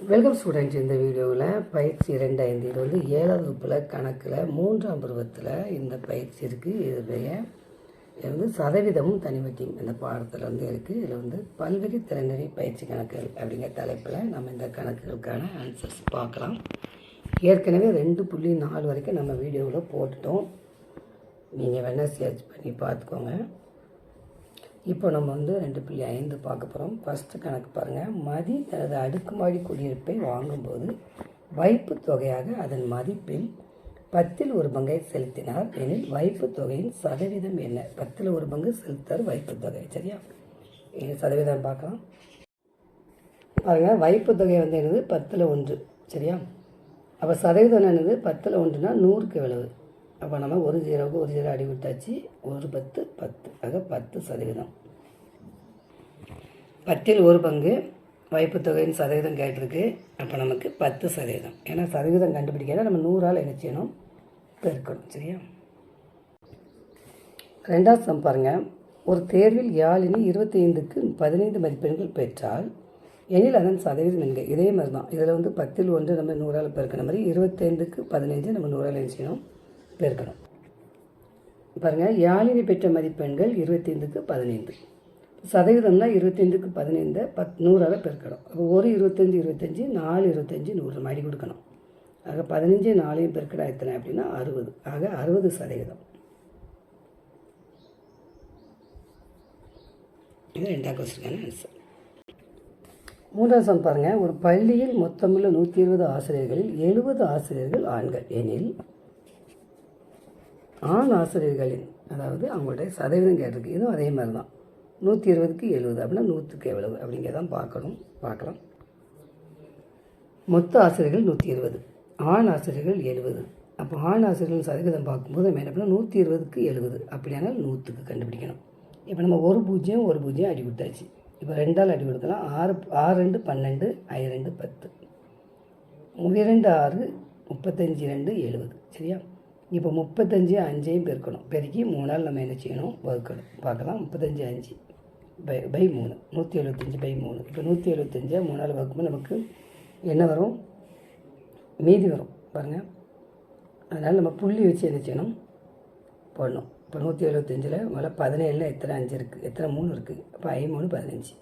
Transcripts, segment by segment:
Welcome students இந்த வீடியோவில் பயிற்சி ரெண்டு ஐந்து இது வந்து ஏழாவது வகுப்பில் கணக்கில் மூன்றாம் பருவத்தில் இந்த பயிற்சி இருக்குது இதனுடைய இது வந்து சதவீதமும் தனிவட்டியும் இந்த பாடத்தில் வந்து இருக்குது இதில் வந்து பல்வகை திறனறி பயிற்சி கணக்குகள் அப்படிங்கிற தலைப்பில் நம்ம இந்த கணக்குகளுக்கான ஆன்சர்ஸ் பார்க்கலாம். ஏற்கனவே ரெண்டு புள்ளி நாலு வரைக்கும் நம்ம வீடியோவில் போட்டுட்டோம். நீங்கள் வேணால் சர்ச் பண்ணி பார்த்துக்கோங்க. இப்போ நம்ம வந்து ரெண்டு புள்ளி ஐந்து பார்க்க போகிறோம் ஃபஸ்ட்டு கணக்கு பாருங்கள் மதி தனது அடுக்குமாடி குடியிருப்பை வாங்கும்போது வைப்பு தொகையாக அதன் மதிப்பில் பத்தில் ஒரு பங்கை செலுத்தினார். எனில் வைப்பு தொகையின் சதவீதம் என்ன? பத்தில் ஒரு பங்கு செலுத்தார் வைப்பு தொகை. சரியா? சதவீதம் பார்க்கலாம். பாருங்கள் வைப்பு தொகை வந்து என்னது? பத்தில் ஒன்று. சரியா? அப்போ சதவீதம் என்னது? பத்தில் ஒன்றுனா நூறுக்கு எவ்வளவு அப்போ நம்ம ஒரு ஜீரோவுக்கு ஒரு ஜீரோ அடி விட்டாச்சு. ஒரு பத்து பத்து. ஆக பத்து சதவீதம். பத்தில் ஒரு பங்கு வைப்பு தொகையின் சதவீதம் கேட்டிருக்கு. அப்போ நமக்கு பத்து சதவீதம். ஏன்னா சதவீதம் கண்டுபிடிக்காத நம்ம நூறால் என்ன செய்யணும்? பெருக்கணும். சரியா? ரெண்டாவது சம் பாருங்கள் ஒரு தேர்வில் யாழினி இருபத்தைந்துக்கு பதினைந்து மதிப்பெண்கள் பெற்றால் எனில் அதன் சதவீதம் என்க. இதே மாதிரி தான் இதில் வந்து பத்தில் ஒன்று நம்ம நூறால் பெருக்கிற மாதிரி இருபத்தைந்துக்கு பதினைஞ்சு நம்ம நூறால் என்ன செய்யணும்? பெருக்கணும். பாருங்கள் யாழினி பெற்ற மதிப்பெண்கள் இருபத்தைந்துக்கு பதினைந்து. சதவீதம்னா இருபத்தைந்துக்கு பதினைந்து பத் நூறால் பெருக்கணும். அப்போ ஒரு இருபத்தஞ்சி இருபத்தஞ்சி நாலு இருபத்தஞ்சி நூறு மடி கொடுக்கணும். ஆக பதினஞ்சு நாலையும் பெருக்கடா எத்தனை அப்படின்னா அறுபது. ஆக அறுபது சதவீதம். இது ரெண்டாம் கொஸ்டினுக்கான ஆன்சர் மூன்றாம் சம் பாருங்கள் ஒரு பள்ளியில் மொத்தமுள்ள நூற்றி இருபது ஆசிரியர்களில் எழுபது ஆசிரியர்கள் ஆண்கள். எனில் ஆண் ஆசிரியர்களின் அதாவது அவங்களுடைய சதவீதம் கேட்டிருக்கு. இதுவும் அதே மாதிரி தான் நூற்றி இருபதுக்கு எழுபது அப்படின்னா நூற்றுக்கு எவ்வளவு அப்படிங்கிறதான் பார்க்கணும் பார்க்கலாம். மொத்த ஆசிரியர்கள் நூற்றி இருபது ஆண் ஆசிரியர்கள் எழுபது. அப்போ ஆண் ஆசிரியர்கள் சதவீதம் பார்க்கும்போது நம்ம என்ன பண்ணணும்? நூற்றி இருபதுக்கு எழுபது அப்படியானால் நூற்றுக்கு கண்டுபிடிக்கணும். இப்போ நம்ம ஒரு பூஜ்ஜியம் ஒரு பூஜ்ஜியம் அடி கொடுத்தாச்சு. இப்போ ரெண்டால் அடி கொடுக்கலாம். ஆறு ஆறு ரெண்டு பன்னெண்டு ஐ ரெண்டு பத்து. இரண்டு ஆறு முப்பத்தஞ்சு ரெண்டு எழுபது. சரியா? இப்போ முப்பத்தஞ்சு அஞ்சையும் பெருக்கணும். பெருக்கி மூணால் நம்ம என்ன செய்யணும்? வகுக்கணும். பார்க்கலாம். முப்பத்தஞ்சு அஞ்சு பை பை மூணு. நூற்றி எழுபத்தஞ்சு பை மூணு. இப்போ நூற்றி எழுபத்தஞ்சை மூணால் வகுக்கும்போது நமக்கு என்ன வரும்? மீதி வரும். பாருங்கள் அதனால் நம்ம புள்ளி வச்சு என்ன செய்யணும்? போடணும். இப்போ நூற்றி எழுபத்தஞ்சில் முதல்ல பதினேழில் எத்தனை அஞ்சு இருக்குது எத்தனை மூணு இருக்குது இப்போ ஐ மூணு பதினஞ்சு.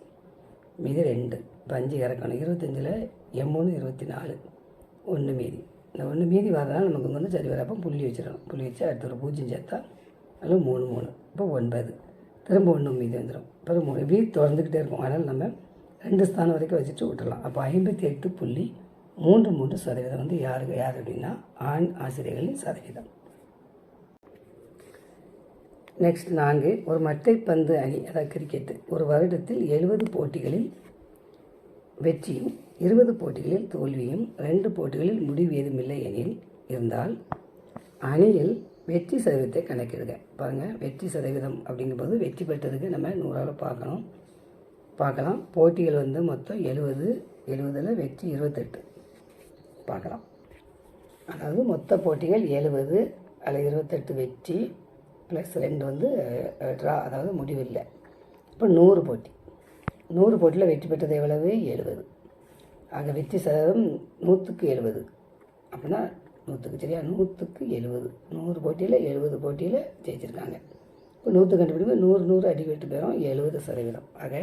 மீதி ரெண்டு. இப்போ அஞ்சு இறக்கணும். இருபத்தஞ்சில் எம் மூணு இருபத்தி நாலு. ஒன்று மீதி. இந்த ஒன்று மீதி வரலாம் நமக்கு வந்து சரி வரப்போ புள்ளி வச்சிடணும். புள்ளி வச்சு அடுத்த ஒரு பூஜ்ஜியம் சேர்த்தா அதில் மூணு மூணு. இப்போ ஒன்பது. திரும்ப ஒன்று மீதி வந்துடும் அப்புறம் மூணு இப்படி தொடர்ந்துக்கிட்டே இருக்கும். அதனால் நம்ம ரெண்டு ஸ்தானம் வரைக்கும் வச்சுட்டு விட்டுடலாம் அப்போ ஐம்பத்தி எட்டு புள்ளி மூன்று மூன்று சதவீதம் வந்து யாருக்கு யார் அப்படின்னா ஆண் ஆசிரியர்களின் சதவீதம். நெக்ஸ்ட் நான்கு. ஒரு மட்டைப்பந்து அணி அதாவது கிரிக்கெட்டு ஒரு வருடத்தில் எழுபது போட்டிகளில் வெற்றியும் இருபது போட்டிகளில் தோல்வியும் ரெண்டு போட்டிகளில் முடிவு ஏதுமில்லை எனில் இருந்தால் அணியில் வெற்றி சதவீதத்தை கணக்கிடுங்க. பாருங்கள் வெற்றி சதவீதம் அப்படிங்கும்போது வெற்றி பெற்றதுக்கு நம்ம நூறால் பார்க்கணும். பார்க்கலாம். போட்டிகள் வந்து மொத்தம் எழுபது எழுபதில் வெற்றி இருபத்தெட்டு. பார்க்கலாம். அதாவது மொத்த போட்டிகள் எழுபது அதில் இருபத்தெட்டு வெற்றி ப்ளஸ் ரெண்டு வந்து ட்ரா அதாவது முடிவில்லை. இப்போ நூறு போட்டி. நூறு போட்டியில் வெற்றி பெற்றது எவ்வளவு? எழுபது. ஆக வெற்றி சதவீதம் நூற்றுக்கு எழுபது. அப்படின்னா நூற்றுக்கு சரியா நூற்றுக்கு எழுபது. நூறு போட்டியில் எழுபது போட்டியில் ஜெயிச்சிருக்காங்க. இப்போ நூற்று கண்டுபிடிப்பு நூறு நூறு அடி வெட்டு பேரும் எழுபது சதவீதம். ஆக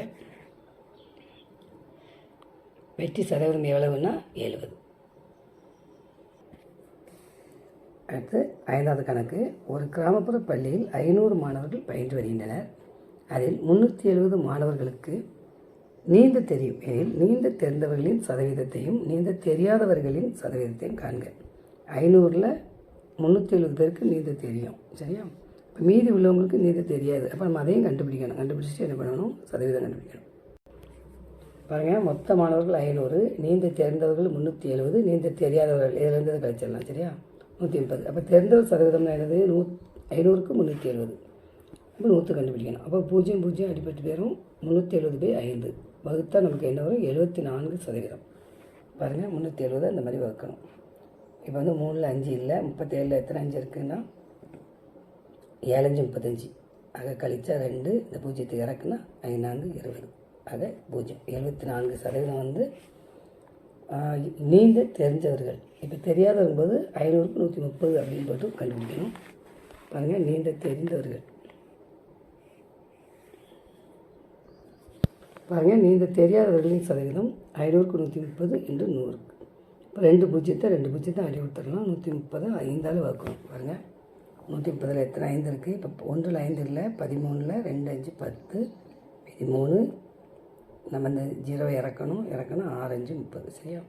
வெற்றி சதவீதம் எவ்வளவுன்னா எழுபது. அடுத்து ஐந்தாவது கணக்கு. ஒரு கிராமப்புற பள்ளியில் ஐநூறு மாணவர்கள் பயின்று வருகின்றனர். அதில் முந்நூற்றி எழுபது மாணவர்களுக்கு நீந்த தெரியும். எனில் நீந்த தெரிந்தவர்களின் சதவீதத்தையும் நீந்த தெரியாதவர்களின் சதவீதத்தையும் காண்க. ஐநூறில் முந்நூற்றி எழுபது பேருக்கு நீந்த தெரியும். சரியா? இப்போ மீதி உள்ளவங்களுக்கு நீந்த தெரியாது. அப்போ நம்ம அதையும் கண்டுபிடிக்கணும். கண்டுபிடிச்சிட்டு என்ன பண்ணணும்? சதவீதம் கண்டுபிடிக்கணும். பாருங்கள் மொத்த மாணவர்கள் ஐநூறு நீந்த தெரிந்தவர்கள் முந்நூற்றி எழுபது நீந்த தெரியாதவர்கள். இதிலேருந்து கழிச்சிடலாம். சரியா? நூற்றி முப்பது அப்போ தெரிந்தவர் சதவீதம் என்னது? நூ ஐநூறுக்கு முந்நூற்றி எழுபது அப்போ நூற்று கண்டுபிடிக்கணும். அப்போ பூஜ்ஜியம் பூஜ்ஜியம் அடிப்பட்டு பேரும் முந்நூற்றி எழுபது பை ஐந்து. வகுத்தால் நமக்கு என்ன வரும்? எழுபத்தி நான்கு சதவீதம். பாருங்கள் முந்நூற்றி எழுபது அந்த மாதிரி வகுக்கணும். இப்போ வந்து மூணில் அஞ்சு இல்லை முப்பத்தேழில் எத்தனை அஞ்சு இருக்குன்னா? ஏழஞ்சு முப்பத்தஞ்சு. ஆக கழிச்சா ரெண்டு இந்த பூஜ்ஜியத்துக்கு இறக்குன்னா ஐநான்கு இருபது. ஆக பூஜ்ஜியம். எழுபத்தி நான்கு சதவீதம் வந்து நீண்ட நீந்த தெரிஞ்சவர்கள். இப்போ தெரியாதவங்க போது ஐநூறுக்கு நூற்றி முப்பது அப்படின்னு போட்டு கண்டுபிடிக்கணும். பாருங்கள் நீந்த தெரிந்தவர்கள் பாருங்கள் நீந்த தெரியாதவர்களின் சதவீதம் ஐநூறுக்கு நூற்றி முப்பது இன்று நூறுக்கு இப்போ ரெண்டு பூஜ்ஜியத்தை ரெண்டு பூஜ்ஜியத்தை அடி கொடுத்துடலாம். நூற்றி முப்பது ஐந்தால் வகுக்கணும். பாருங்கள் நூற்றி முப்பதில் எத்தனை ஐந்து இருக்குது இப்போ ஒன்றில் ஐந்து இல்லை பதிமூணில் ரெண்டு அஞ்சு பத்து. பதிமூணு நம்ம இந்த ஜீரோவை இறக்கணும். இறக்கணும் ஆறு அஞ்சு முப்பது. சரியா?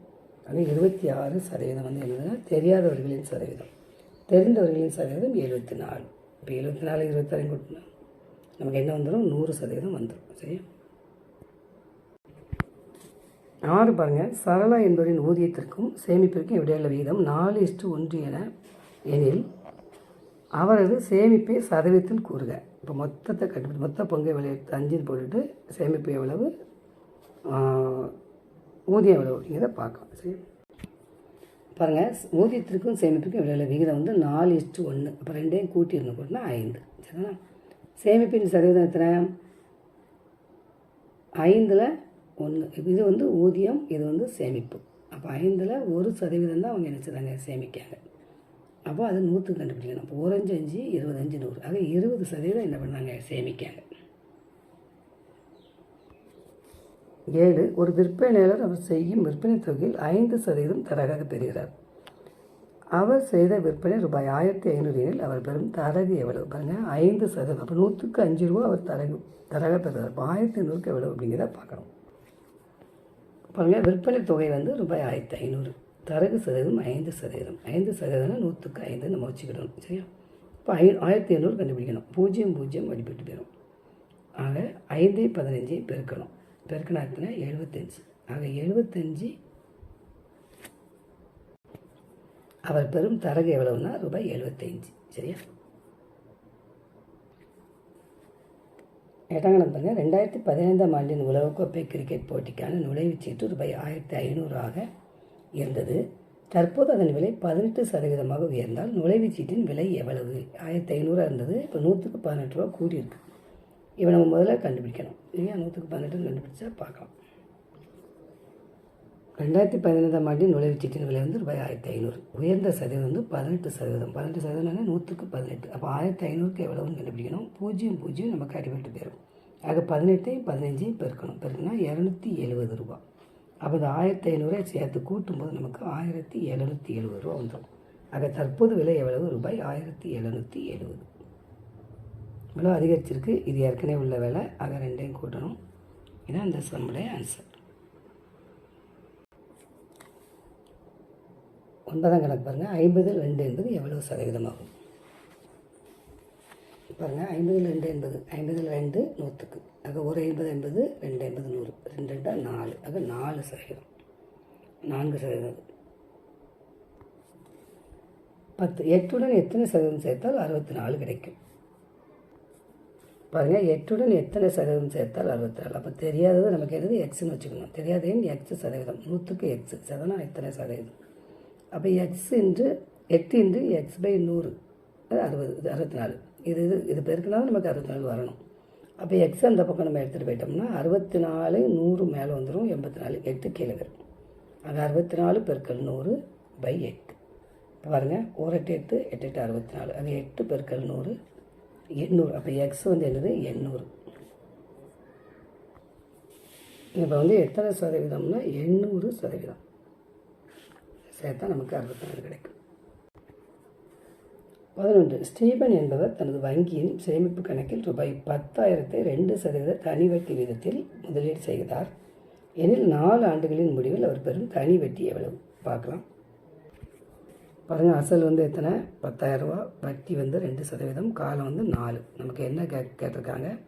அது இருபத்தி ஆறு சதவீதம் வந்து என்னதுன்னா தெரியாதவர்களின் சதவீதம். தெரிந்தவர்களின் சதவீதம் எழுபத்தி நாலு. இப்போ எழுபத்தி நாலு இருபத்தாறு கொடுத்தோம்னா நமக்கு என்ன வந்துடும் நூறு சதவீதம் வந்துடும் சரியா? ஆறு பாருங்கள் சரளா என்பவரின் ஊதியத்திற்கும் சேமிப்பிற்கும் இடையுள்ள விகிதம் நாலு இஷ்டு ஒன்று என எனில் அவரது சேமிப்பை சதவீதத்தில் கூறுக. இப்போ மொத்தத்தை கண்டுபிடி மொத்த பங்கு எவ்வளோ அஞ்சு அஞ்சுன்னு போட்டுட்டு சேமிப்பு எவ்வளவு? ஊதியம் எவ்வளவு அப்படிங்கிறத பார்க்கலாம். சரி. பாருங்கள் ஊதியத்திற்கும் சேமிப்புக்கும் இடையில விகிதம் வந்து நாலு இஷ்டு ஒன்று அப்போ ரெண்டையும் கூட்டிடணும் கூட்டினா ஐந்து. சரிங்களா சேமிப்பின் சதவீதம் எத்தனை? ஐந்தில் ஒன்று இது வந்து ஊதியம் இது வந்து சேமிப்பு. அப்போ ஐந்தில் ஒரு சதவீதம் தான் அவங்க நினச்சிதாங்க சேமிக்காங்க அப்போ அது நூற்று கண்டுபிடிக்கணும். அப்போ ஒரு அஞ்சு அஞ்சு இருபத்தஞ்சு நூறு. ஆக இருபது சதவீதம் என்ன பண்ணாங்க? சேமிக்காங்க ஏழு ஒரு விற்பனையாளர் அவர் செய்யும் விற்பனை தொகையில் ஐந்து சதவீதம் தரகாக பெறுகிறார். அவர் செய்த விற்பனை ரூபாய் ஆயிரத்தி ஐநூறு எனில் அவர் பெறும் தரகு எவ்வளவு? பாருங்கள் ஐந்து சதவீதம். அப்போ நூற்றுக்கு அஞ்சு ரூபா அவர் தரகு தரக பெறுகிறார். அப்போ ஆயிரத்தி ஐநூறுக்கு எவ்வளவு அப்படிங்கிறத பார்க்கணும். பாருங்கள் விற்பனை தொகை வந்து ரூபாய் ஆயிரத்தி ஐநூறு. தரகு சதவீதம் ஐந்து சதவீதம். ஐந்து சதவீதம் நூற்றுக்கு ஐந்து நம்ம வச்சுக்கிடணும் சரியா? இப்போ ஐ ஆயிரத்தி ஐநூறு கண்டுபிடிக்கணும். பூஜ்ஜியம் பூஜ்ஜியம் அடிபட்டு போயிடும் ஆக ஐந்து பதினஞ்சு பெருக்கணும். பெருக்கினா எழுபத்தஞ்சு ஆக எழுபத்தஞ்சு அவர் பெறும் தரகு எவ்வளவுன்னா ரூபாய் எழுபத்தஞ்சு சரியா? எட்டாம் கணக்கு ரெண்டாயிரத்தி பதினைந்தாம் ஆண்டின் உலகக்கோப்பை கிரிக்கெட் போட்டிக்கான நுழைவுச் சீட்டு ரூபாய் ஆயிரத்தி ஐநூறாக இருந்தது. தற்போது அதன் விலை பதினெட்டு சதவீதமாக உயர்ந்தால் நுழைவுச் சீட்டின் விலை எவ்வளவு? ஆயிரத்தி ஐநூறாக இருந்தது. இப்போ நூற்றுக்கு பதினெட்டு ரூபா கூடியிருக்கு. இவன் நம்ம முதல்ல கண்டுபிடிக்கணும். இல்லையா? நூற்றுக்கு பதினெட்டுன்னு கண்டுபிடிச்சா பார்க்கலாம். ரெண்டாயிரத்தி பதினைந்தாம் ஆண்டின் நுழைவுச் சீட்டின் விலை வந்து ரூபாய் ஆயிரத்தி ஐநூறு. உயர்ந்த சதவீதம் வந்து பதினெட்டு சதவீதம். பதினெட்டு சதவீதம்னா நூற்றுக்கு பதினெட்டு. அப்போ ஆயிரத்தி ஐநூறுக்கு எவ்வளவுன்னு கண்டுபிடிக்கணும். பூஜ்ஜியம் பூஜ்ஜியம் நமக்கு அடிபட்டு போயிடும். ஆக பதினெட்டையும் பதினஞ்சையும் பெருக்கணும். பெருக்கினா இரநூத்தி எழுபது ரூபா. அப்போ இந்த ஆயிரத்தி ஐநூறை சேர்த்து கூட்டும்போது நமக்கு ஆயிரத்தி எழுநூற்றி எழுபது ரூபா வந்துடும். ஆக தற்போது விலை எவ்வளவு? ரூபாய் ஆயிரத்தி எழுநூற்றி எழுபது இவ்வளோ அதிகரிச்சிருக்கு. இது ஏற்கனவே உள்ள விலை. ஆக ரெண்டையும் கூட்டணும். இதான் இந்த சம்முடைய ஆன்சர் ஒன்பதாம் கணக்கு பாருங்கள் ஐம்பதில் ரெண்டு என்பது எவ்வளவு சதவீதமாகும்? பாருங்கள் ஐம்பதில் ரெண்டு என்பது ஐம்பதில் ரெண்டு நூற்றுக்கு ஆக ஒரு ஐம்பது என்பது ரெண்டு ஐம்பது நூறு. ரெண்டு ரெண்டாக நாலு. ஆக நாலு சதவீதம். நான்கு சதவீதம். பத்து. எட்டுடன் எத்தனை சதவீதம் சேர்த்தால் அறுபத்தி நாலு கிடைக்கும். பாருங்கள் எட்டுடன் எத்தனை சதவீதம் சேர்த்தால் அறுபத்தி நாலு அப்போ தெரியாதது நமக்கு எது எக்ஸ்னு வச்சுக்கணும். தெரியாத எக்ஸ் சதவீதம். நூற்றுக்கு எக்ஸ் சதனா எத்தனை சதவீதம்? அப்போ எக்ஸ் இன்று எட்டு இன்று எக்ஸ் பை நூறு. அது அறுபது இது அறுபத்தி நாலு இது இது இது பெருக்கினாலும் நமக்கு அறுபத்தி நாலு வரணும். அப்போ எக்ஸ் அந்த பக்கம் நம்ம எடுத்துகிட்டு போயிட்டோம்னா அறுபத்தி நாலு நூறு மேலே வந்துடும் எண்பத்தி நாலு எட்டு கீழே வரும். அது அறுபத்தி நாலு பெருக்கல் நூறு பை எட்டு இப்போ பாருங்கள் ஒரு எட்டு எட்டு எட்டு எட்டு அறுபத்தி நாலு அது எட்டு பெருக்கல் நூறு எண்ணூறு. அப்போ எக்ஸ் வந்து என்னது? எண்ணூறு. இப்போ வந்து எத்தனை சதவீதம்னா எண்ணூறு சதவீதம். சேர்த்தா நமக்கு அறுபத்தி நாலு கிடைக்கும். பதினொன்று ஸ்டீபன் என்பவர் தனது வங்கியின் சேமிப்பு கணக்கில் ரூபாய் பத்தாயிரத்தை ரெண்டு சதவீத தனி வட்டி வீதத்தில் முதலீடு செய்கிறார் எனில் நாலு ஆண்டுகளின் முடிவில் அவர் பெறும் தனி வட்டி எவ்வளவு? பார்க்கலாம். பாருங்கள் அசல் வந்து எத்தனை? பத்தாயிரரூபா வட்டி வந்து ரெண்டு சதவீதம் காலம் வந்து நாலு. நமக்கு என்ன கே கேட்டிருக்காங்க?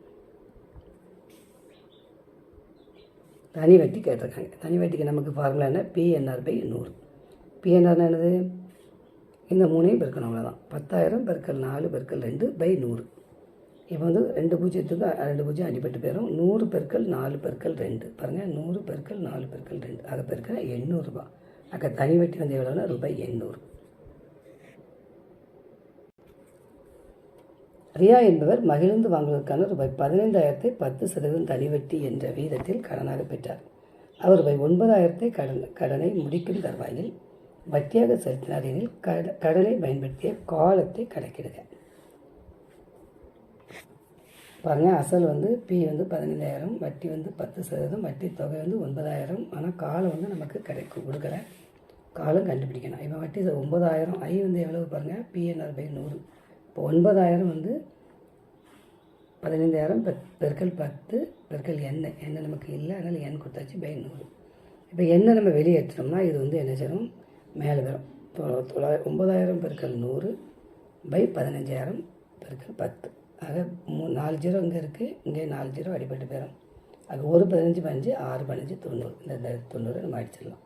தனி வட்டி கேட்டிருக்காங்க. தனி வட்டிக்கு நமக்கு ஃபார்முலா என்ன? பிஎன்ஆர் பை நூறு. பிஎன்ஆர் என்னது? இந்த மூணையும் பெருக்கணும் அவ்வளோதான் பத்தாயிரம் பெருக்கல் நாலு பெருக்கல் ரெண்டு பை நூறு. இப்போ வந்து ரெண்டு பூஜ்ஜியத்துக்கு ரெண்டு பூஜ்ஜியம் அடிபட்டு போயிடும் நூறு பெருக்கல் நாலு பெருக்கல் ரெண்டு. பாருங்கள் நூறு பெருக்கல் நாலு பெருக்கல் ரெண்டு. அதை பெருக்கிற எண்ணூறுரூபா அக்கா தனி வட்டி வந்து எவ்வளோனா ரூபாய் எண்ணூறு. ரியா என்பவர் மகிழ்ந்து வாங்குவதற்கான ரூபாய் பதினைந்தாயிரத்தை பத்து சதவீதம் தனிவட்டி என்ற வீதத்தில் கடனாக பெற்றார். அவர் ரூபாய் ஒன்பதாயிரத்தை கடன் கடனை முடிக்கும் தருவாயில் வட்டியாக செலுத்தினார் எனில் கட கடலை பயன்படுத்திய காலத்தை கணக்கிடுக. பாருங்கள் அசல் வந்து பி வந்து பதினைந்தாயிரம் வட்டி வந்து பத்து சதவீதம் வட்டி தொகை வந்து ஒன்பதாயிரம். ஆனால் காலம் வந்து நமக்கு கிடைக்கும் கொடுக்கல. காலம் கண்டுபிடிக்கணும். இப்போ வட்டி ஒன்பதாயிரம். ஐ வந்து எவ்வளவு பாருங்கள் பிஎன்ஆர் பை நூறு. இப்போ ஒன்பதாயிரம் வந்து பதினைந்தாயிரம் பத் பெருக்கல் பத்து பெருக்கல் எண்ணெய் எண்ணெய் நமக்கு இல்லை. அதனால் எண் கொடுத்தாச்சு பை நூறு. இப்போ எண்ணெய் நம்ம வெளியேற்றினோம்னா இது வந்து என்ன செய்யணும் மேலே வரும். தொள்ளாயிரம் ஒன்பதாயிரம் பெருக்கல் நூறு பை பதினஞ்சாயிரம் பெருக்கள் பத்து. ஆக மூ நாலு ஜீரோ இங்கே இருக்குது இங்கே நாலு ஜீரோ அடிபட்டு போயிடும். அது ஒரு பதினஞ்சு பதினஞ்சு ஆறு பதினஞ்சு தொண்ணூறு. இந்த தொண்ணூறு நம்ம அடிச்சிடலாம்.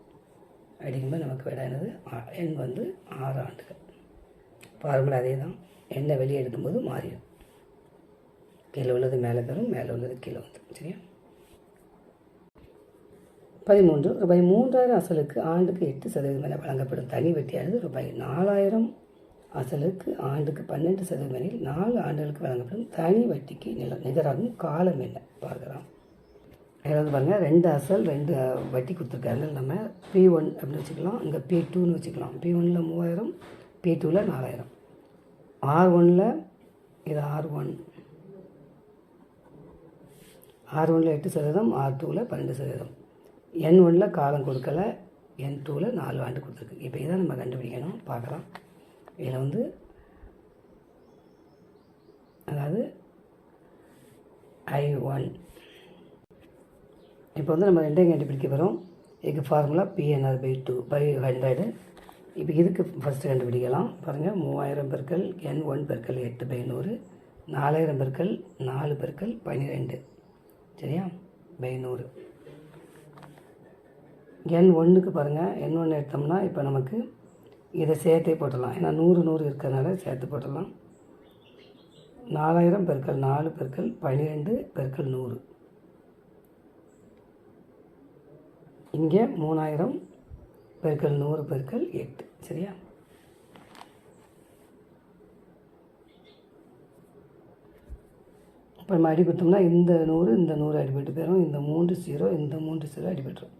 அடிக்கும்போது நமக்கு விட என்னது? ஆ- எண் வந்து ஆறு ஆண்டுகள். ஃபார்முலா அதே தான் எண்ணெய் வெளியே எடுக்கும்போது மாறிடும். கீழே உள்ளது மேலே பெறும் மேலே உள்ளது கீழே வந்துடும். சரியா? பதிமூன்று ரூபாய் மூன்றாயிரம் அசலுக்கு ஆண்டுக்கு எட்டு சதவீதம் என வழங்கப்படும் தனி வட்டியானது ரூபாய் நாலாயிரம் அசலுக்கு ஆண்டுக்கு பன்னெண்டு சதவீதம் எனில் நாலு ஆண்டுகளுக்கு வழங்கப்படும் தனி வட்டிக்கு நில நிகராகும் காலம் என்ன? பார்க்கலாம். இதில் வந்து பாருங்கள் ரெண்டு அசல் ரெண்டு வட்டி கொடுத்துருக்காங்க நம்ம பி ஒன் அப்படின்னு வச்சுக்கலாம். இங்கே பி டூன்னு வச்சுக்கலாம். பி ஒனில் மூவாயிரம் பி டூவில் நாலாயிரம். ஆர் ஒனில் இது ஆர் ஒன் ஆர் ஒனில் எட்டு சதவீதம் ஆர் டூவில் பன்னெண்டு சதவீதம். என் ஒன்றில் காலம் கொடுக்கல என் டூவில் நாலு ஆண்டு கொடுத்துருக்கு. இப்போ இதை நம்ம கண்டுபிடிக்கணும் பார்க்கலாம். இதில் வந்து அதாவது ஐ ஒன் இப்போ வந்து நம்ம ரெண்டையும் கண்டுபிடிக்க போகிறோம் இதுக்கு formula PNR by two by hundred இப்போ இதுக்கு ஃபஸ்ட்டு கண்டுபிடிக்கலாம். பாருங்கள் மூவாயிரம் பெருக்கள் என் ஒன் பெருக்கள் எட்டு பை நூறு நாலாயிரம் பெருக்கள் நாலு பெருக்கள் பன்னிரெண்டு சரியா? பை நூறு. என் ஒன்றுக்கு பாருங்கள் என் ஒன்று எடுத்தோம்னா இப்போ நமக்கு இதை சேர்த்தே போட்டுடலாம். ஏன்னா நூறு நூறு இருக்கிறதுனால சேர்த்து போட்டுடலாம். நாலாயிரம் பெருக்கள் நாலு பெருக்கள் பன்னிரெண்டு பெருக்கள் நூறு. இங்கே மூணாயிரம் பெருக்கள் நூறு பெருக்கள் எட்டு. சரியா? இப்போ நம்ம அடிபட்டோம்னா இந்த நூறு இந்த நூறு அடிபட்டு போயிடும் இந்த மூன்று ஜீரோ இந்த மூன்று ஜீரோ அடிபட்டுரும்.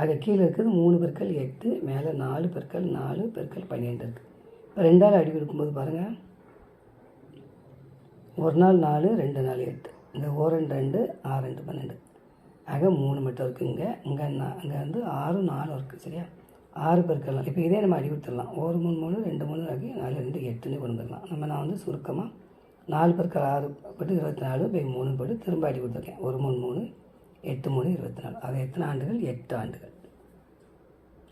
ஆக கீழே இருக்கிறது மூணு பெருக்கள் எட்டு மேலே நாலு பெருக்கள் நாலு பெருக்கள் பன்னெண்டு இருக்குது இப்போ ரெண்டால் அடி கொடுக்கும்போது பாருங்கள் ஒரு நாள் நாலு ரெண்டு நாள் எட்டு. இங்கே ஓ ரெண்டு ரெண்டு ஆறு ரெண்டு பன்னெண்டு ஆக மூணு மட்டும் இருக்குது இங்கே. இங்கே நான் இங்கே வந்து ஆறு நாலு இருக்குது சரியா? ஆறு பெருக்கலாம் இப்போ இதே நம்ம அடி கொடுத்துடலாம். ஒரு மூணு மூணு ரெண்டு மூணு ஆகி நாலு ரெண்டு எட்டுன்னு கொண்டு வந்துடலாம் நம்ம நான் வந்து சுருக்கமாக நாலு பெருக்கள் ஆறு போட்டு இருபத்தி நாலு போய் மூணு போட்டு திரும்ப அடி கொடுத்துருக்கேன். ஒரு மூணு மூணு எட்டு மூணு இருபத்தி நாலு. அது எத்தனை ஆண்டுகள்? எட்டு ஆண்டுகள்.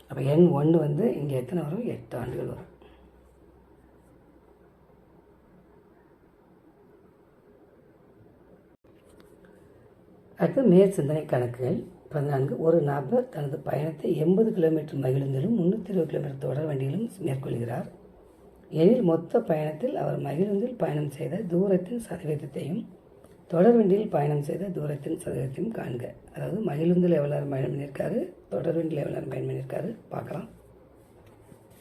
அப்போ எண் ஒன்று வந்து இங்கே எத்தனை வரும்? எட்டு ஆண்டுகள் வரும். அடுத்து மேல் சிந்தனை கணக்குகள். பதினான்கு ஒரு நபர் தனது பயணத்தை எண்பது கிலோமீட்டர் மகிழுந்திலும் முந்நூற்றி இருபது கிலோமீட்டர் தொடர் வண்டியிலும் மேற்கொள்கிறார். எனில் மொத்த பயணத்தில் அவர் மகிழுந்தில் பயணம் செய்த தூரத்தின் சதவீதத்தையும் தொடர்வண்டியில் பயணம் செய்த தூரத்தின் சதவீதத்தையும் காண்க. அதாவது மகிழுந்தில் எவ்வளோ நேரம் பயணம் பண்ணியிருக்காரு தொடர்வண்டியில் எவ்வளோ நேரம் பயணம் பண்ணியிருக்காரு. பார்க்கலாம்.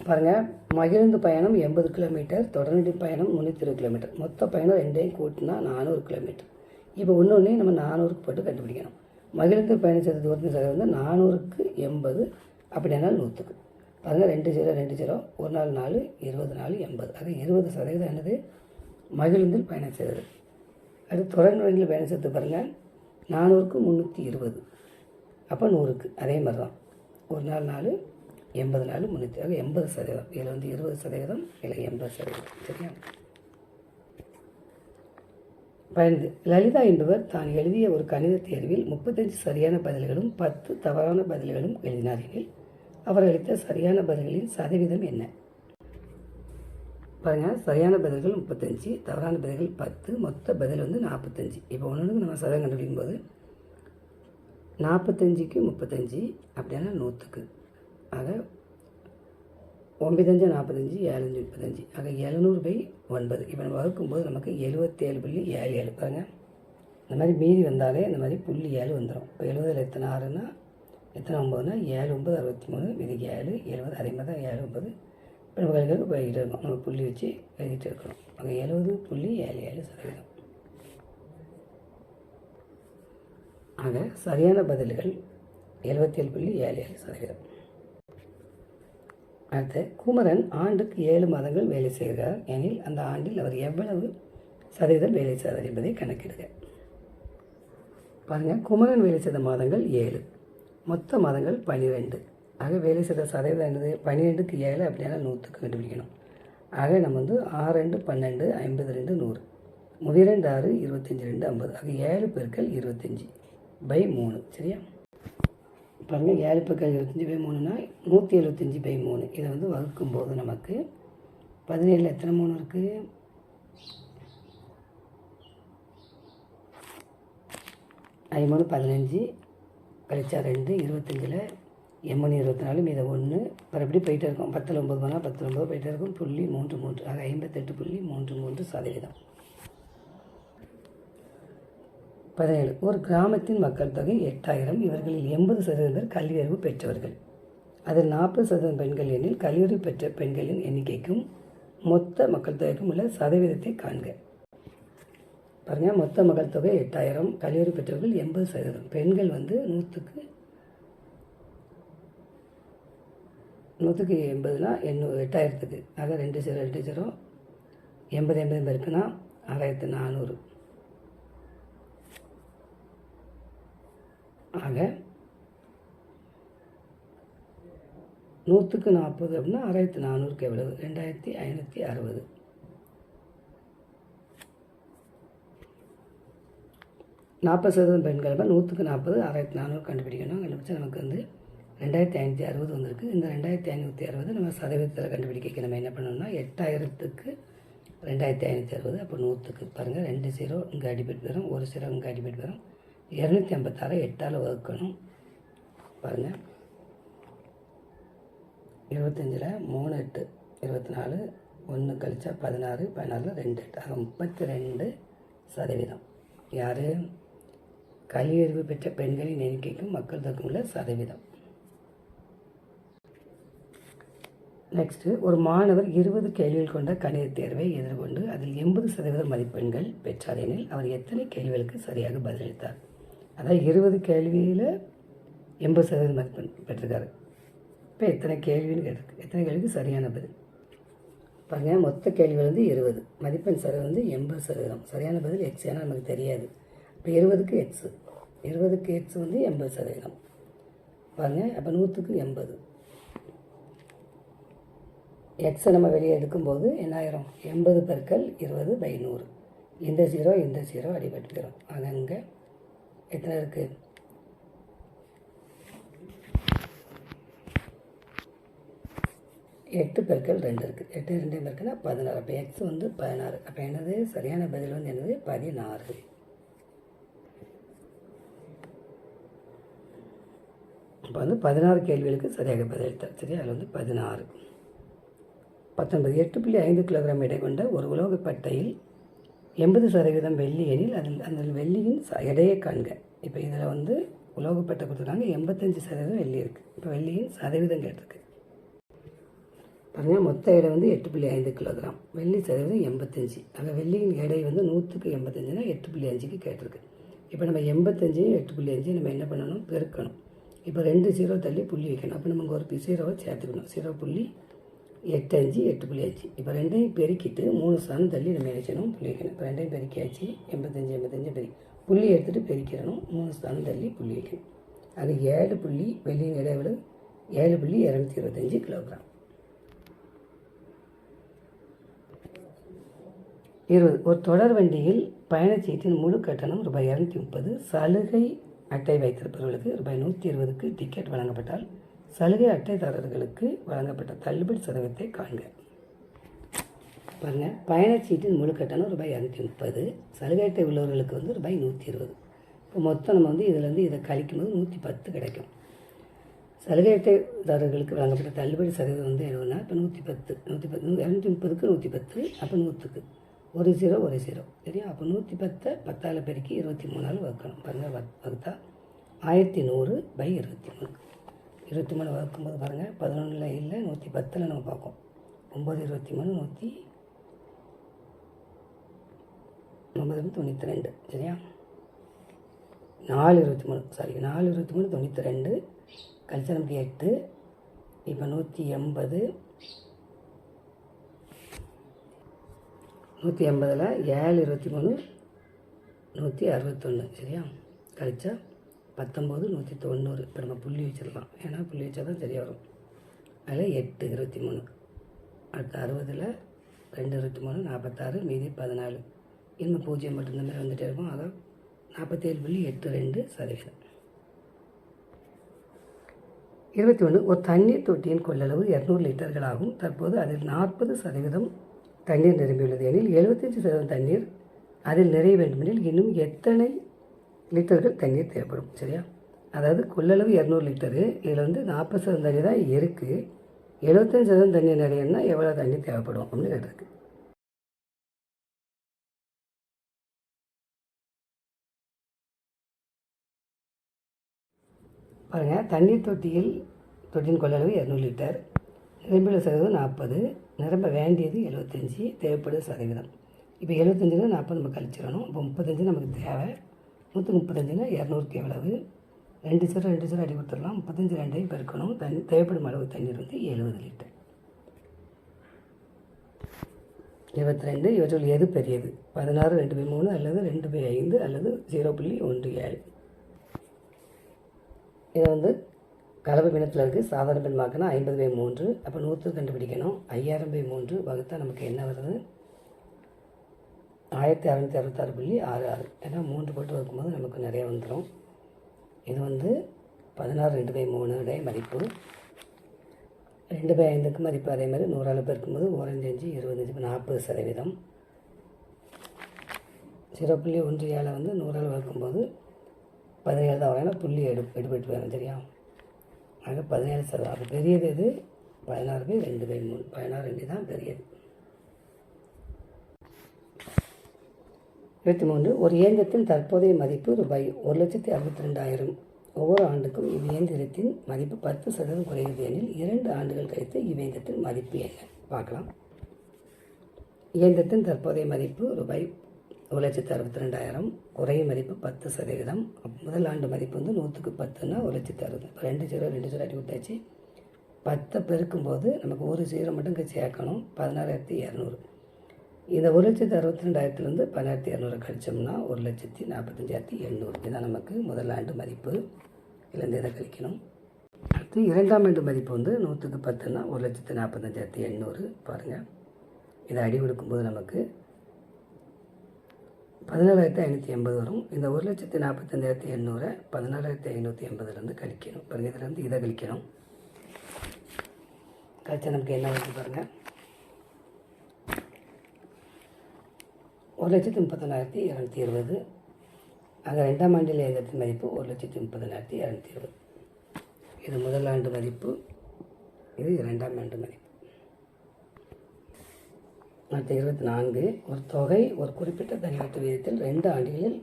பாருங்கள் மகிழுந்து பயணம் எண்பது கிலோமீட்டர் தொடர்ந்து பயணம் முந்நூற்றி இருபது கிலோமீட்டர். மொத்த பயணம் ரெண்டையும் கூட்டினா நானூறு கிலோமீட்டர். இப்போ ஒன்று ஒன்றையும் நம்ம நானூறுக்கு போட்டு கண்டுபிடிக்கணும். மகிழ்ந்து பயணம் செய்த தூரத்தின் சதவீதம் வந்து நானூறுக்கு எண்பது அப்படியானால் நூற்றுக்கு பாருங்கள் ரெண்டு ஜீரோ ரெண்டு ஜீரோ ஒரு நாள் நாலு இருபது நாலு எண்பது. அது இருபது சதவீதம் என்னது? மகிழ்ந்து பயணம் செய்தது. அடுத்து தொடர்ந்து வண்டியில் பயணம் செய்து பாருங்கள் நானூறுக்கு முந்நூற்றி இருபது. அப்போ நூறுக்கு. அதே மாதிரி தான் ஒரு நாள் நாலு எண்பது நாள் முந்நூற்றி ஆக எண்பது சதவீதம். இதில் வந்து இருபது சதவீதம் இல்லை எண்பது சதவீதம். சரியா? பயந்து. லலிதா என்பவர் தான் எழுதிய ஒரு கணித தேர்வில் முப்பத்தஞ்சு சரியான பதில்களும் பத்து தவறான பதில்களும் எழுதினார் எனில் அவர் அளித்த சரியான பதில்களின் சதவீதம் என்ன? பாருங்கள் சரியான பதில்கள் முப்பத்தஞ்சு தவறான பதில்கள் பத்து மொத்த பதில் வந்து நாற்பத்தஞ்சு இப்போ ஒன்று நம்ம சதவீதம் கண்டுபிடிக்கும் போது நாற்பத்தஞ்சுக்கு முப்பத்தஞ்சு அப்படின்னா நூற்றுக்கு ஆக ஒன்பதஞ்சு நாற்பத்தஞ்சு ஏழஞ்சு முப்பத்தஞ்சு. ஆக எழுநூறு பை ஒன்பது. இப்போ நம்ம வகுக்கும்போது நமக்கு எழுபத்தேழு புள்ளி ஏழு ஏழு. பாருங்க இந்த மாதிரி மீதி வந்தாலே இந்த மாதிரி புள்ளி ஏழு வந்துடும் இப்போ எழுபதில் எத்தனை ஆறுனா எத்தனை ஒம்பதுனா ஏழு ஒம்பது அறுபத்தி மூணு மீதி ஏழு எழுபது அதே மாதிரி தான் ஏழு ஒம்பது பிற்பகலுக்கு நம்ம போய்கிட்டு நம்ம புள்ளி வச்சு எழுதிட்டு இருக்கணும் அங்கே எழுபது புள்ளி ஏழு ஏழு சதவீதம். ஆக சரியான பதில்கள் எழுபத்தேழு புள்ளி ஏழு ஏழு சதவீதம். அடுத்து குமரன் ஆண்டுக்கு ஏழு மாதங்கள் வேலை செய்கிறார். எனில் அந்த ஆண்டில் அவர் எவ்வளவு சதவீதம் வேலை செய்தார் என்பதை கணக்கிடுக. பாருங்கள் குமரன் வேலை செய்த மாதங்கள் ஏழு. மொத்த மாதங்கள் பனிரெண்டு. ஆக வேலை செய்த சதவீதம் என்னது? பன்னிரெண்டுக்கு ஏழு அப்படின்னா நூற்றுக்கு கண்டுபிடிக்கணும். ஆக நம்ம வந்து ஆறு ரெண்டு பன்னெண்டு ஐம்பது ரெண்டு நூறு. முதிரெண்டு ஆறு இருபத்தஞ்சி ரெண்டு ஐம்பது. ஆக ஏழு பெருக்கள் இருபத்தஞ்சி பை மூணு. சரியா? பாருங்கள் ஏழு பெருக்கள் இருபத்தஞ்சி பை மூணுனா நூற்றி எழுபத்தஞ்சி பை மூணு. இதை வந்து வகுக்கும் போது நமக்கு பதினேழில் எத்தனை மூணு இருக்குது ஐம்பது பதினஞ்சு கழிச்சா ரெண்டு இருபத்தஞ்சில் எம்மணி இருபத்தி நாலு மீத ஒன்று மறுபடி போயிட்டே இருக்கும். பத்தில் ஒம்பது மணி பத்தில் ஒம்பது போயிட்டே இருக்கும். புள்ளி மூன்று மூன்று ஆக ஐம்பத்தெட்டு புள்ளி மூன்று மூன்று சதவீதம். பதினேழு ஒரு கிராமத்தின் மக்கள் தொகை எட்டாயிரம். இவர்களில் எண்பது சதவீதம் பேர் கல்வி அறிவு பெற்றவர்கள். அதில் நாற்பது சதவீதம் பெண்கள் எனில் கல்லூரி பெற்ற பெண்களின் எண்ணிக்கைக்கும் மொத்த மக்கள் தொகைக்கும் உள்ள சதவீதத்தை காண்க. பாருங்கள் மொத்த மக்கள் தொகை எட்டாயிரம். கல்லூரி பெற்றவர்கள் எண்பது சதவீதம். பெண்கள் வந்து நூற்றுக்கு நூற்றுக்கு எண்பதுனா எண்ணூறு எட்டாயிரத்துக்கு. ஆக ரெண்டு ஜீரோ ரெண்டு ஜீரோ எண்பது எண்பது பேருக்குன்னா ஆறாயிரத்து நானூறு. ஆக நூற்றுக்கு நாற்பது அப்படின்னா ஆறாயிரத்து நானூறுக்கு எவ்வளவு? ரெண்டாயிரத்தி ஐநூற்றி அறுபது. நாற்பது சதவீதம் பெண்கள் நூற்றுக்கு நாற்பது ஆறாயிரத்தி நானூறு கண்டுபிடிக்கணும். கண்டுபிடிச்சா நமக்கு வந்து ரெண்டாயிரத்தி ஐநூற்றி அறுபது வந்திருக்கு. இந்த ரெண்டாயிரத்தி ஐநூற்றி அறுபது நம்ம சதவீதத்தில் கண்டுபிடிக்க நம்ம என்ன பண்ணணும்னா எட்டாயிரத்துக்கு ரெண்டாயிரத்தி ஐநூற்றி அறுபது அப்போ நூற்றுக்கு பாருங்கள் ரெண்டு சீரோ இங்கே அடிபட்டு வரும் ஒரு சீரோ இங்கே அடிபட்டு வரும். இரநூத்தி ஐம்பத்தாறு எட்டால் வகுக்கணும். பாருங்கள் இருபத்தஞ்சில் மூணு எட்டு இருபத்தி நாலு ஒன்று கழிச்சா பதினாறு பதினாறில் ரெண்டு எட்டு. ஆக முப்பத்தி ரெண்டு சதவீதம். யார்? கல்வியறிவு பெற்ற பெண்களின் எண்ணிக்கைக்கும் மக்கள் தொகுக்கும் உள்ள சதவீதம். நெக்ஸ்ட்டு ஒரு மாணவர் இருபது கேள்விகள் கொண்ட கணித தேர்வை எதிர்கொண்டு அதில் எண்பது சதவீத மதிப்பெண்கள் பெற்றார் எனில் அவர் எத்தனை கேள்விகளுக்கு சரியாக பதிலளித்தார்? அதாவது இருபது கேள்வியில் எண்பது சதவீத மதிப்பெண் பெற்றிருக்காரு. இப்போ எத்தனை கேள்வின்னு கேட்டிருக்கு எத்தனை கேள்விக்கு சரியான பதில்? பாருங்கள் மொத்த கேள்விகள் வந்து இருபது. மதிப்பெண் சதவீதம் வந்து எண்பது சதவீதம். சரியான பதில் எக்ஸ் ஏன்னா நமக்கு தெரியாது. இப்போ இருபதுக்கு எக்ஸு இருபதுக்கு எக்ஸ் வந்து எண்பது சதவீதம். பாருங்கள் அப்போ நூற்றுக்கு எண்பது. எக்ஸை நம்ம வெளியே எடுக்கும்போது என்னாயிரம்? எண்பது பெருக்கள் இருபது பை நூறு. இந்த ஜீரோ இந்த ஜீரோ அடிபட்டுக்கிறோம் அது அங்கே எத்தனை இருக்குது எட்டு பெருக்கள் ரெண்டு இருக்குது எட்டு ரெண்டு பெருக்குன்னா பதினாறு. அப்போ எக்ஸ் வந்து பதினாறு. அப்போ என்னது? சரியான பதில் வந்து என்னது? பதினாறு. இப்போ வந்து பதினாறு கேள்விகளுக்கு சரியாக பதிலளித்தார். சரியா? அதில் வந்து பதினாறு. பத்தொன்பது எட்டு புள்ளி ஐந்து கிலோகிராம் எடை கொண்ட ஒரு உலோகப் பட்டையில் எண்பது சதவீதம் வெள்ளி எனில் அதில் அந்த வெள்ளியின் ச எடையை காண்க. இப்போ இதில் வந்து உலோகப்பட்டை கொடுத்துருக்காங்க எண்பத்தஞ்சு சதவீதம் வெள்ளி இருக்குது இப்போ வெள்ளியின் சதவீதம் கேட்டிருக்கு. பாருங்கள் மொத்த எடை வந்து எட்டு புள்ளி ஐந்து கிலோகிராம் வெள்ளி சதவீதம் எண்பத்தஞ்சு. அந்த வெள்ளியின் எடை வந்து நூற்றுக்கு எண்பத்தஞ்சுனா எட்டு புள்ளி அஞ்சுக்கு கேட்டிருக்கு. இப்போ நம்ம எண்பத்தஞ்சையும் எட்டு புள்ளி அஞ்சு நம்ம என்ன பண்ணணும்? பெருக்கணும். இப்போ ரெண்டு ஜீரோ தள்ளி புள்ளி வைக்கணும். அப்போ நமக்கு ஒரு ஜீரோவை சேர்த்துக்கணும். ஜீரோ புள்ளி எட்டு அஞ்சு எட்டு புள்ளி அஞ்சு. இப்போ ரெண்டையும் பெருக்கிட்டு மூணு ஸ்தானம் தள்ளி நம்ம இணைச்சணும் புள்ளி வைக்கணும் இப்போ ரெண்டையும் பெருக்கியாச்சு. எண்பத்தஞ்சு எண்பத்தஞ்சு பெருக்கி புள்ளி எடுத்துகிட்டு பெருக்கிடணும். மூணு ஸ்தானம் தள்ளி புள்ளி வைக்கணும் அது ஏழு புள்ளி வெளியின் இடைவெளி ஏழு புள்ளி இரநூத்தி இருபத்தஞ்சி கிலோகிராம் இருபது. ஒரு தொடர் வண்டியில் பயணச்சீட்டின் முழு கட்டணம் ரூபாய் இரநூத்தி முப்பது. சலுகை அட்டை வைத்திருப்பவர்களுக்கு ரூபாய் நூற்றி இருபதுக்கு டிக்கெட் வழங்கப்பட்டால் சலுகை அட்டைதாரர்களுக்கு வழங்கப்பட்ட தள்ளுபடி சதவீதத்தை காண்க. பாருங்கள் பயணச்சீட்டின் முழு கட்டணம் ரூபாய் இரநூத்தி முப்பது சலுகை அட்டை உள்ளவர்களுக்கு வந்து ரூபாய் நூற்றி இருபது. இப்போ மொத்தம் நம்ம வந்து இதிலேருந்து இதை கழிக்கும் போது நூற்றி பத்து கிடைக்கும். சலுகை அட்டைதாரர்களுக்கு வழங்கப்பட்ட தள்ளுபடி சதவீதம் வந்து எழுபதுனா இப்போ நூற்றி பத்து நூற்றி பத்து இரநூத்தி முப்பதுக்கு நூற்றி பத்து அப்போ நூற்றுக்கு ஒரு ஜீரோ ஒரு ஜீரோ சரியா? அப்போ நூற்றி பத்தை பத்தால் பெருக்கி இருபத்தி மூணால் வகுக்கணும். பாருங்கள் வகுத்தா ஆயிரத்தி நூறு பை இருபத்தி மூணு. இருபத்தி மூணு வகுக்கும்போது பாருங்கள் பதினொன்றில் இல்லை நூற்றி பத்தில் நம்ம பார்ப்போம். ஒம்பது இருபத்தி மூணு நூற்றி ஒம்பது தொண்ணூற்றி ரெண்டு சரியா? நாலு இருபத்தி மூணு சாரி நாலு இருபத்தி மூணு தொண்ணூற்றி ரெண்டு கழிச்சா நமக்கு எட்டு இப்போ நூற்றி எண்பது நூற்றி எண்பதில் ஏழு இருபத்தி மூணு நூற்றி அறுபத்தொன்று சரியா? கழிச்சா பத்தொம்போது நூற்றி தொண்ணூறு. இப்போ நம்ம புள்ளி வச்சிடலாம் ஏன்னா புள்ளி வச்சா தான் சரியாக வரும். அதில் எட்டு இருபத்தி மூணு. அடுத்து அறுபதில் ரெண்டு இருபத்தி மூணு நாற்பத்தாறு மீதி பதினாலு. இன்னும் பூஜ்ஜியம் மட்டும் இந்த மாதிரி வந்துகிட்டே இருக்கும். அதான் நாற்பத்தேழு புள்ளி எட்டு ரெண்டு சதவீதம். இருபத்தி ஒன்று ஒரு தண்ணீர் தொட்டியின் கொள்ளளவு இரநூறு லிட்டர்கள் ஆகும். தற்போது அதில் நாற்பது சதவீதம் தண்ணீர் நிரம்பியுள்ளது. எனில் எழுபத்தஞ்சி சதவீதம் தண்ணீர் அதில் நிறைய வேண்டுமெனில் இன்னும் எத்தனை லிட்டர்கள் தண்ணீர் தேவைப்படும் சரியா? அதாவது கொள்ளளவு இரநூறு லிட்டரு இதில் வந்து நாற்பது சதவீதம் தண்ணி தான் இருக்குது எழுபத்தஞ்சு சதவீதம் தண்ணி நிறையன்னா எவ்வளோ தண்ணி தேவைப்படும் அப்படின்னு கேட்டிருக்கு. பாருங்கள் தண்ணீர் தொட்டியில் தொட்டியின் கொள்ளளவு இரநூறு லிட்டர் நிரம்பியுள்ள சதவீதம் நாற்பது நிரம்ப வேண்டியது எழுபத்தஞ்சி தேவைப்படும் சதவீதம். இப்போ எழுபத்தஞ்சில் நாற்பது நம்ம கழிச்சிடணும் இப்போ முப்பத்தஞ்சு நமக்கு தேவை. நூற்றி முப்பத்தஞ்சுனா இரநூறுக்கு எவ்வளவு ரெண்டு சீரம் ரெண்டு சீரம் அடி கொடுத்துடலாம். முப்பத்தஞ்சு ரெண்டையும் பெருக்கணும். தண்ணி தேவைப்படும் அளவு தண்ணீர் வந்து எழுபது லிட்டர். இருபத்தி ரெண்டு இவற்றுள் எது பெரியது? பதினாறு ரெண்டு பை மூணு அல்லது ரெண்டு பை ஐந்து அல்லது ஜீரோ புள்ளி ஒன்று ஏழு. இதை வந்து கலவை பிணத்தில் இருக்குது சாதாரண பெண்மாக்குனா ஐம்பது பை மூன்று. அப்போ நூற்று கண்டுபிடிக்கணும். ஐயாயிரம் பை மூன்று வகுத்தா நமக்கு என்ன வருது? ஆயிரத்தி அறநூற்றி அறுபத்தாறு புள்ளி ஆறு ஆறு. ஏன்னா மூன்று போட்டு வைக்கும்போது நமக்கு நிறைய வந்துடும் இது வந்து பதினாறு ரெண்டு பை மூணு உடைய மதிப்பு. ரெண்டு பை ஐந்துக்கு மதிப்பு அதே மாதிரி நூறால் பெருக்கும்போது ஓரஞ்சு அஞ்சு இருபத்தஞ்சு நாற்பது சதவீதம். ஜீரோ புள்ளி ஒன்று ஏழை வந்து நூறால் வகுக்கும்போது பதினேழு தான் வரும். ஏன்னா புள்ளி எடு எடுபட்டு வரும் சரியா? ஆக பதினேழு சதவீதம். அது பெரியது இது பதினாறு பை ரெண்டு பை மூணு. பதினாறு ரெண்டு தான் பெரியது. இருபத்தி மூன்று. ஒரு இயந்திரத்தின் தற்போதைய மதிப்பு ரூபாய் ஒரு லட்சத்தி அறுபத்தி ரெண்டாயிரம் ஒவ்வொரு ஆண்டுக்கும் இவ்வியந்திரத்தின் மதிப்பு பத்து சதவீதம் குறைகிறது எனில் இரண்டு ஆண்டுகள் கழித்து இவ்வியந்திரத்தின் மதிப்பு என்ன? பார்க்கலாம். இயந்திரத்தின் தற்போதைய மதிப்பு ரூபாய் ஒரு லட்சத்தி அறுபத்தி ரெண்டாயிரம் குறையும் மதிப்பு பத்து சதவீதம். முதல் ஆண்டு மதிப்பு வந்து நூற்றுக்கு பத்துன்னா ஒரு லட்சத்தி அறுபது. இப்போ ரெண்டு ஜீரோ ரெண்டு ஜீரோ அடி விட்டாச்சு. பத்தை பெருக்கும்போது நமக்கு ஒரு ஜீரோ மட்டும் சேர்க்கணும் பதினாறாயிரத்தி இரநூறு. இந்த ஒரு லட்சத்தி அறுபத்தி ரெண்டாயிரத்துலேருந்து பதினாயிரத்தி இரநூறு கழிச்சோம்னா ஒரு லட்சத்தி நாற்பத்தஞ்சாயிரத்தி எண்ணூறு. இதுதான் நமக்கு முதல் ஆண்டு மதிப்பு. இதுலேருந்து இதை கழிக்கணும்? அடுத்து இரண்டாம் ஆண்டு மதிப்பு வந்து நூற்றுக்கு பத்துனா ஒரு லட்சத்தி நாற்பத்தஞ்சாயிரத்தி எண்ணூறு. பாருங்கள் இதை அடி கொடுக்கும்போது நமக்கு பதினேழாயிரத்தி ஐநூற்றி எண்பது வரும். இந்த ஒரு லட்சத்தி நாற்பத்தஞ்சாயிரத்தி எண்ணூறை பதினாலாயிரத்தி ஐநூற்றி எண்பதுலேருந்து கழிக்கணும். பாருங்கள் இதுலேருந்து இதை கழிக்கணும். கழிச்சா நமக்கு என்ன வருது பாருங்கள் ஒரு லட்சத்தி முப்பத்தொன்னாயிரத்தி இரநூத்தி இருபது. ஆக ரெண்டாம் ஆண்டில் இயந்திரத்தின் மதிப்பு ஒரு லட்சத்தி முப்பத்தொன்னாயிரத்தி இரநூத்தி இருபது. இது முதல் ஆண்டு மதிப்பு. இது இரண்டாம் ஆண்டு மதிப்பு. அடுத்த இருபத்தி நான்கு. ஒரு தொகை ஒரு குறிப்பிட்ட தனிவட்டு விகிதத்தில் ரெண்டு ஆண்டுகளில்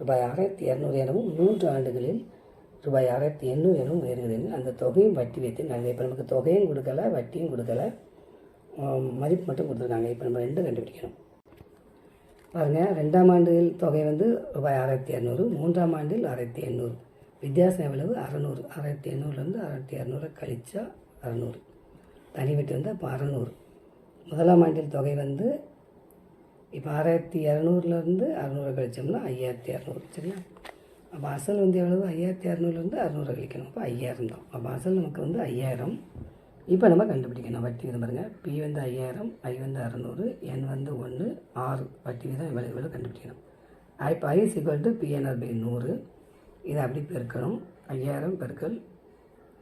ரூபாய் ஆயிரத்தி இரநூறு எனவும் மூன்று ஆண்டுகளில் ரூபாய் ஆயிரத்தி எண்ணூறு எனவும் உயர்கிறது. அந்த தொகையும் வட்டி வைத்து நாங்கள் இப்போ நமக்கு தொகையும் கொடுக்கல வட்டியும் கொடுக்கல. மதிப்பு மட்டும் கொடுத்துருக்காங்க. இப்போ நம்ம ரெண்டும் கண்டுபிடிக்கணும். பாருங்கள் ரெண்டாம் ஆண்டில் தொகை வந்து ரூபாய் ஆயிரத்தி இரநூறு மூன்றாம் ஆண்டில் ஆயிரத்தி எண்ணூறு வித்தியாசம் எவ்வளவு? அறநூறு. ஆயிரத்தி எண்ணூறுலேருந்து ஆயிரத்தி இரநூறு கழிச்சா அறநூறு. தனி வெட்டி வந்து அப்போ அறநூறு. முதலாம் ஆண்டில் தொகை வந்து இப்போ ஆறாயிரத்தி இரநூறுலேருந்து அறநூறு கழிச்சோம்னா ஐயாயிரத்தி இரநூறு சரியா அப்போ அசல் வந்து எவ்வளவு? ஐயாயிரத்தி இரநூறுலேருந்து அறநூறு கழிக்கணும். அப்போ ஐயாயிரம் தான். அப்போ அசல் நமக்கு வந்து ஐயாயிரம். இப்போ நம்ம கண்டுபிடிக்கணும். வட்டி விதம் பாருங்கள் பி வந்து ஐயாயிரம் ஐ வந்து அறநூறு என் வந்து ஒன்று ஆறு. வட்டி விதம் இவ்வளோ இவ்வளோ கண்டுபிடிக்கணும். இப்போ I equal to PNR by நூறு. இதை அப்படி பெருக்கணும். ஐயாயிரம் பெருக்கல்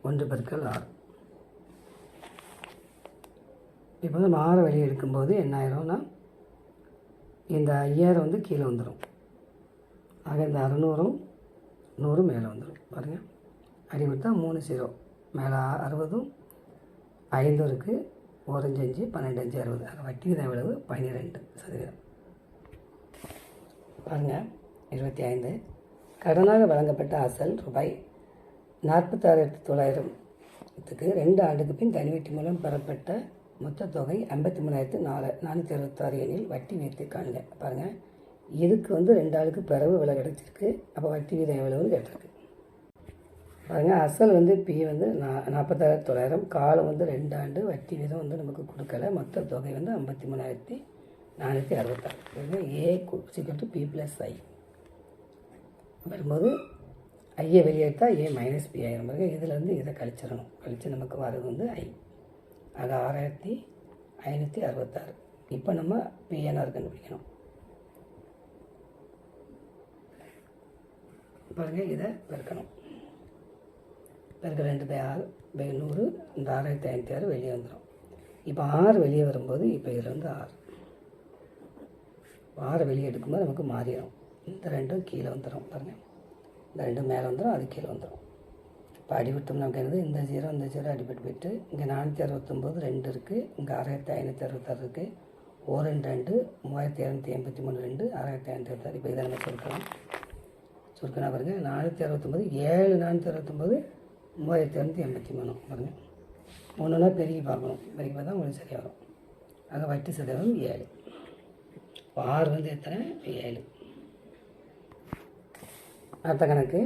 ஒன்று பெருக்கல் ஆறு. இப்போ வந்து நம்ம ஆறு வெளியே எடுக்கும்போது என்ன ஆயிரும்னா இந்த ஐயாயிரம் வந்து கீழே வந்துடும் ஆக இந்த அறநூறும் நூறும் மேலே வந்துடும் பாருங்கள் அடி கொடுத்தா மூணு ஜீரோ. மேலே அறுபதும் ஐந்து இருக்குது ஓரஞ்சு அஞ்சு பன்னெண்டு அஞ்சு அறுபது. ஆக வட்டி விதம் எவ்வளவு பன்னிரெண்டு சதவீதம். பாருங்கள் இருபத்தி ஐந்து. கடனாக வழங்கப்பட்ட அசல் ரூபாய் நாற்பத்தாறாயிரத்தி தொள்ளாயிரத்துக்கு ரெண்டு ஆண்டுக்கு பின் தனிவீட்டு மூலம் பெறப்பட்ட மொத்த தொகை ஐம்பத்தி மூணாயிரத்து நாலு நானூற்றி அறுபத்தாறு எண்ணில் வட்டி வீதத்தை காணுங்க பாருங்கள் இதுக்கு வந்து ரெண்டு ஆளுக்கு பிறகு விலை கிடச்சிருக்கு அப்போ வட்டி வீதம் எவ்வளவுன்னு கேட்டிருக்கு. பாருங்கள் அசல் வந்து பி வந்து நா நாற்பத்தாயிரத்தி தொள்ளாயிரம் காலம் வந்து ரெண்டாண்டு வட்டி வீதம் வந்து நமக்கு கொடுக்கல. மொத்த தொகை வந்து ஐம்பத்தி மூணாயிரத்தி நானூற்றி அறுபத்தாறு. பாருங்கள் ஏ சிக்கல் டு பி ப்ளஸ் ஐ வரும்போது ஐயை வெளியேற்றா ஏ மைனஸ் பி ஆயிரம். பாருங்கள் இதில் வந்து இதை கழிச்சிடணும். கழித்து நமக்கு வர்றது வந்து ஐ ஆக ஆறாயிரத்தி ஐநூற்றி அறுபத்தாறு. இப்போ நம்ம பிஎன்ஆர் கண்டுபிடிக்கணும்? பாருங்கள் இதை பெருக்கணும். பிறகு ரெண்டு பை ஆறு பை நூறு இந்த ஆறாயிரத்தி ஐநூற்றி ஆறு வெளியே வந்துடும் இப்போ ஆறு வெளியே வரும்போது இப்போ இதில் வந்து ஆறு ஆறு வெளியே எடுக்கும்போது நமக்கு மாறிடும். இந்த ரெண்டும் கீழே வந்துடும் பாருங்கள் இந்த ரெண்டும் மேலே வந்துடும் அது கீழே வந்துடும் இப்போ அடிவிட்டோம் நமக்கு என்னது? இந்த ஜீரோ இந்த ஜீரோ அடிபட்டு போயிட்டு இங்கே நானூற்றி அறுபத்தொம்போது ரெண்டு இருக்குது இங்கே ஆறாயிரத்தி ஐநூற்றி அறுபத்தாறு இருக்குது ஓ ரெண்டு ரெண்டு மூவாயிரத்தி இரநூத்தி எண்பத்தி மூணு ரெண்டு ஆறாயிரத்தி ஐநூற்றி அறுபத்தாறு. இப்போ இதை நம்ம சுருக்கலாம். சுருக்கினா பாருங்கள் நானூற்றி அறுபத்தொம்போது ஏழு நானூற்றி அறுபத்தொம்போது மூவாயிரத்தி இரநூத்தி எண்பத்தி மூணு பாருங்க. ஒன்றுனா பெருகி பார்க்கணும். பெருகி பார்த்தா உங்களுக்கு சரியாக வரும் ஆக வட்டி சதவீதம் ஏழு. இப்போ ஆறு வந்து எத்தனை? ஏழு. அடுத்த கணக்கு.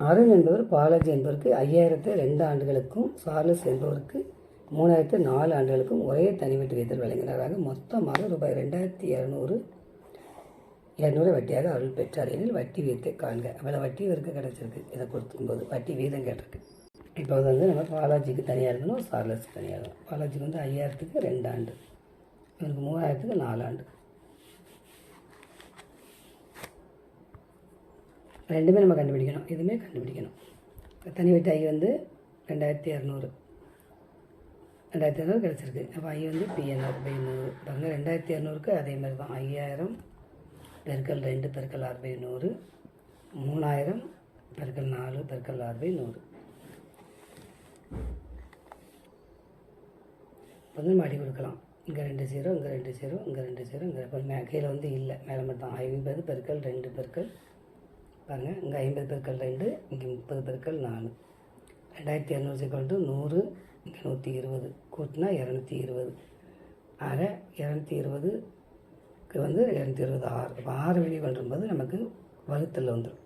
அருண் என்பவர் பாலாஜி என்பவருக்கு ஐயாயிரத்து ரெண்டு ஆண்டுகளுக்கும் சார்லஸ் என்பவருக்கு மூணாயிரத்து நாலு ஆண்டுகளுக்கும் ஒரே தனி வீட்டு விகிதத்தில் வழங்கினாராக மொத்தமாக ரூபாய் ரெண்டாயிரத்தி இரநூறு இரநூறு வட்டியாக அருள் பெற்றார். எனில் வட்டி வீதத்தை காண்க. அவ்வளோ வட்டி இவருக்கு கிடச்சிருக்கு. இதை கொடுக்கும்போது வட்டி வீதம் கேட்டிருக்கு. இப்போ வந்து நம்ம பாலாஜிக்கு தனியாக இருக்கணும். சார்லஸுக்கு தனியாக இருக்கணும். பாலாஜிக்கு வந்து ஐயாயிரத்துக்கு ரெண்டு ஆண்டு. இவருக்கு மூவாயிரத்துக்கு நாலு ஆண்டு. ரெண்டுமே நம்ம கண்டுபிடிக்கணும். இதுவுமே கண்டுபிடிக்கணும். தனி வீட்டு ஐ வந்து ரெண்டாயிரத்தி இரநூறு. ரெண்டாயிரத்தி இரநூறு கிடச்சிருக்கு. அப்போ ஐ வந்து பிஎன்ஆர் பை நூறு பாருங்கள் ரெண்டாயிரத்தி இரநூறுக்கு அதே மாதிரி தான். ஐயாயிரம் பெருக்கல் ரெண்டு பெருக்கல் ஆறு பை நூறு மூணாயிரம் பெருக்கல் நாலு பெருக்கல் ஆறு பை நூறு. வந்து நம்ம அடி கொடுக்கலாம். இங்கே ரெண்டு ஜீரோ இங்கே ரெண்டு ஜீரோ இங்கே ரெண்டு ஜீரோ இங்கே இப்போ மே கீழே வந்து இல்லை மேலே மட்டும் ஐம்பது பெருக்கல் ரெண்டு பெருக்கள் பாருங்கள் இங்கே ஐம்பது பெருக்கள் ரெண்டு இங்கே முப்பது பெருக்கள் நாலு. ரெண்டாயிரத்தி இரநூறு சிக்கல் டு நூறு இங்கே நூற்றி இருபது. கூட்டினா இரநூத்தி இருபது. ஆக இரநூத்தி இருபது இருபதுக்கு வந்து இரநூத்தி இருபது ஆறு இப்போ ஆறு வெளியே நமக்கு வகுத்தல் வந்துடும்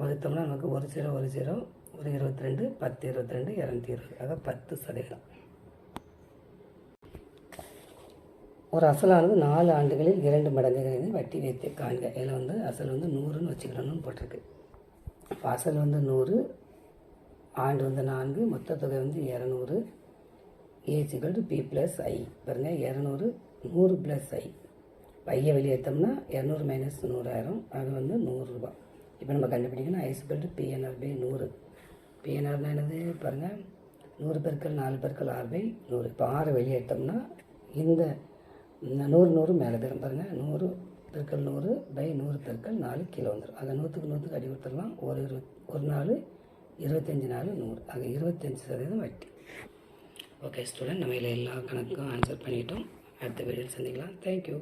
வகுத்தோம்னா நமக்கு ஒரு ஜீரோ ஒரு ஜீரோ ஒரு இருபத்தி ரெண்டு பத்து இருபத்தி ரெண்டு இரநூத்தி இருபது. ஆக பத்து சதவீதம். ஒரு அசலானது நாலு ஆண்டுகளில் இரண்டு மடங்குகளின் வட்டி வைத்து காண்க. இதில் வந்து அசல் வந்து நூறுன்னு வச்சுக்கணும்னு போட்டிருக்கு. இப்போ அசல் வந்து நூறு ஆண்டு வந்து நான்கு மொத்த தொகை வந்து இரநூறு ஏசிக்கல் டு பி ப்ளஸ் ஐ பாருங்கள் இரநூறு நூறு ப்ளஸ் ஐ ஐயை வெளியேற்றோம்னா இரநூறு மைனஸ் நூறாயிரம். அது வந்து நூறுரூபா இப்போ நம்ம கண்டுபிடிக்கணும். ஐஸ் பெல்ட் பிஎன்ஆர் பை நூறு. பிஎன்ஆர்னா என்னது? பாருங்கள் நூறு பெருக்கள் நாலு பெருக்கள் ஆறு பை நூறு. இப்போ ஆறு வெளியேற்றோம்னா இந்த இந்த நூறு நூறு மேலே தரும். பாருங்கள் நூறு பெருக்கள் நூறு பை நூறு பெருக்கள் நாலு கிலோ வந்துடும் அதை நூற்றுக்கு நூற்றுக்கு அடி கொடுத்துடலாம். ஒரு இருபத் ஒரு நாள் இருபத்தஞ்சி நாள் நூறு. ஆக இருபத்தஞ்சி சதவீதம் வட்டி. ஓகே ஸ்டூடெண்ட் நம்ம இதில் எல்லா கணக்கும் ஆன்சர் பண்ணிட்டோம். அடுத்த வீடியோவில் சந்திக்கலாம். தேங்க்யூ